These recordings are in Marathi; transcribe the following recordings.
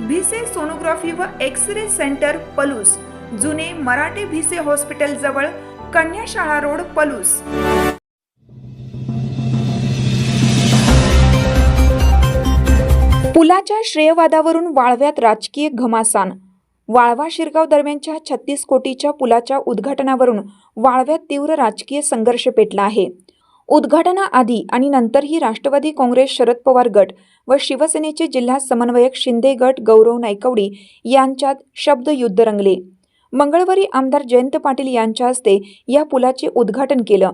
भिसे सोनोग्राफी व एक्स रे सेंटर पलूस. जुने मराठे भिसे हॉस्पिटल जवळ कन्याशाळा रोड पलूस. पुलाच्या श्रेयवादावरून वाळव्यात राजकीय घमासान. वाळवा शिरगाव दरम्यानच्या छत्तीस कोटीच्या पुलाच्या उद्घाटनावरून वाळव्यात तीव्र राजकीय संघर्ष पेटला आहे. उद्घाटनाआधी आणि नंतरही राष्ट्रवादी काँग्रेस शरद पवार गट व शिवसेनेचे जिल्हा समन्वयक शिंदे गट गौरव नायकवडी यांच्यात शब्दयुद्ध रंगले. मंगळवारी आमदार जयंत पाटील यांच्या हस्ते या पुलाचे उद्घाटन केलं.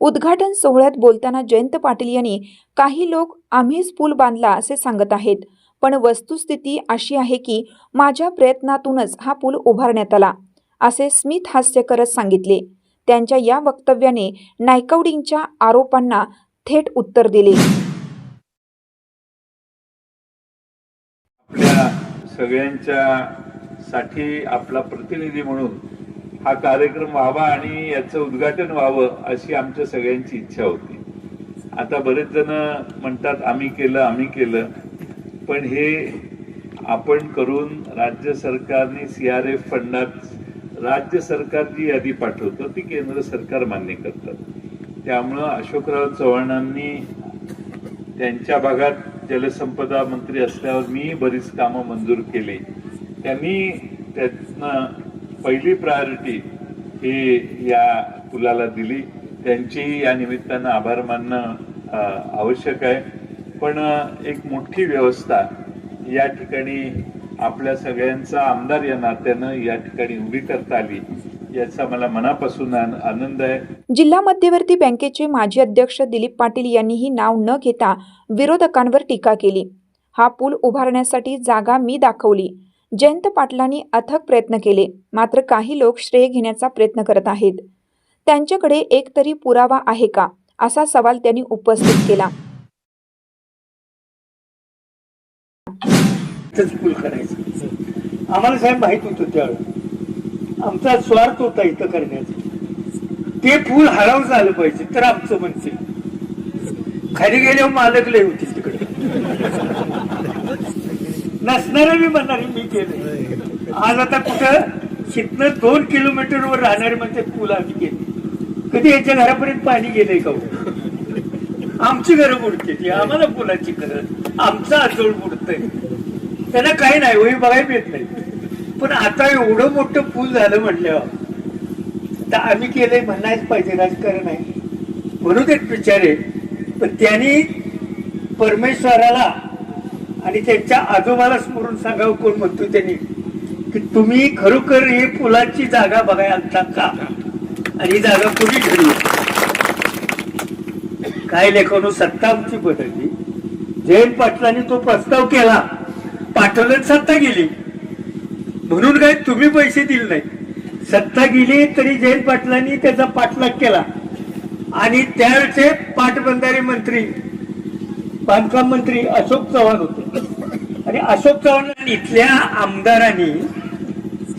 उद्घाटन सोहळ्यात बोलताना जयंत पाटील यांनी काही लोक आम्हीच पूल बांधला असे सांगत आहेत पण वस्तुस्थिती अशी आहे की माझ्या प्रयत्नातूनच हा पूल उभारण्यात आला असे स्मित हास्य करत सांगितले. त्यांच्या या वक्तव्याने नायकवडींच्या आरोपांना थेट उत्तर दिले. आपल्या सगळ्यांच्या साठी आपला प्रतिनिधी म्हणून हा कार्यक्रम व्हावा आणि याचं उद्घाटन व्हावं अशी आमच्या सगळ्यांची इच्छा होती. आता बरेच जण म्हणतात आम्ही केलं आम्ही केलं. पण हे आपण करून राज्य सरकारने सी आर एफ फंडात राज्य सरकार जी यादी पाठवतं ती केंद्र सरकार मान्य करतात त्यामुळं अशोकराव चव्हाणांनी त्यांच्या भागात जलसंपदा मंत्री असल्यावर मी बरीच कामं मंजूर केली. त्यांनी त्यातनं पहिली प्रायोरिटी ही या पुलाला दिली. त्यांची या निमित्तानं आभार मानणं आवश्यक आहे. पण एक मोठी व्यवस्था या ठिकाणी आपल्या सगळ्यांचा आमदार या नात्यानं या ठिकाणी उभी करता आली याचा मला मनापासून आनंद आहे. जिल्हा मध्यवर्ती बँकेचे माजी अध्यक्ष दिलीप पाटील यांनीही नाव न घेता विरोधकांवर टीका केली. हा पूल उभारण्यासाठी जागा मी दाखवली. जयंत पाटलांनी अथक प्रयत्न केले मात्र काही लोक श्रेय घेण्याचा प्रयत्न करत आहेत. त्यांच्याकडे एक तरी पुरावा आहे का असा सवाल त्यांनी उपस्थित केला. इथंच पूल करायचं. आम्हाला साहेब माहीत होतं त्यावेळेस आमचा स्वार्थ होता इथं करण्याचा. ते पूल हराव झालं पाहिजे तर आमचं म्हणते. खाली गेल्यावर मालक लय होती तिकडे. नसणारे मी म्हणणारे मी केले आज आता कुठं शिकणं दोन किलोमीटर वर राहणारे म्हणते पूल आम्ही केले. कधी याच्या घरापर्यंत पाणी गेलंय का हो? आमची घरं बुडते ती आम्हाला पुलाची गरज. आमचा आजोळ बुडतंय. त्यांना काही नाही वही बघायला येत नाही. पण आता एवढं मोठं पूल झालं म्हटल्यावर तर आम्ही केलंय म्हणायच पाहिजे राजकारण आहे म्हणून एक विचार आहे. पण त्यांनी परमेश्वराला आणि त्यांच्या आजोबाला स्मरून सांगावं कोण म्हणतो त्यांनी की तुम्ही खरोखर हे पुलाची जागा बघायला आलता का? आणि ही जागा कुणी ठरली काय लेखानो सत्ता आमची बदलली. जयंत पाटलांनी तो प्रस्ताव केला. पाठवलं सत्ता गेली. म्हणून काय तुम्ही पैसे दिले नाही सत्ता गेली तरी जयंत पाटलांनी त्याचा पाठलाग केला. आणि त्याचे पाटबंधारे मंत्री बांधकाम मंत्री अशोक चव्हाण होते. आणि अशोक चव्हाण इथल्या आमदारांनी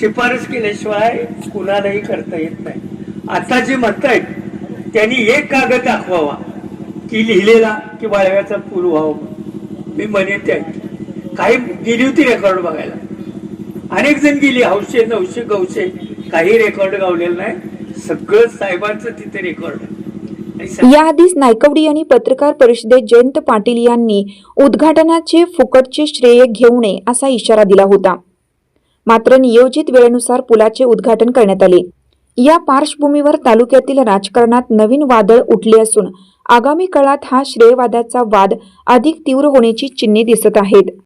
शिफारस केल्याशिवाय कुणालाही करता येत नाही. आता जे म्हणतायत त्यांनी एक कागद दाखवावा की लिहिलेला की वाळव्याचा पूल व्हावा मी म्हणेन ते काही गेली होती रेकॉर्ड बघायला. अनेक जण गेली हौशे नऊशे गवशे काही रेकॉर्ड गावलेलं नाही. सगळं साहेबांचं तिथे रेकॉर्ड आहे आणि याआधीच नायकवडी यांनी पत्रकार परिषदेत जयंत पाटील यांनी उद्घाटनाचे फुकटचे श्रेय घेऊ नये असा इशारा दिला होता. मात्र नियोजित वेळेनुसार पुलाचे उद्घाटन करण्यात आले. या पार्श्वभूमीवर तालुक्यातील राजकारणात नवीन वादळ उठले असून आगामी काळात हा श्रेयवादाचा वाद अधिक तीव्र होण्याची चिन्हे दिसत आहेत.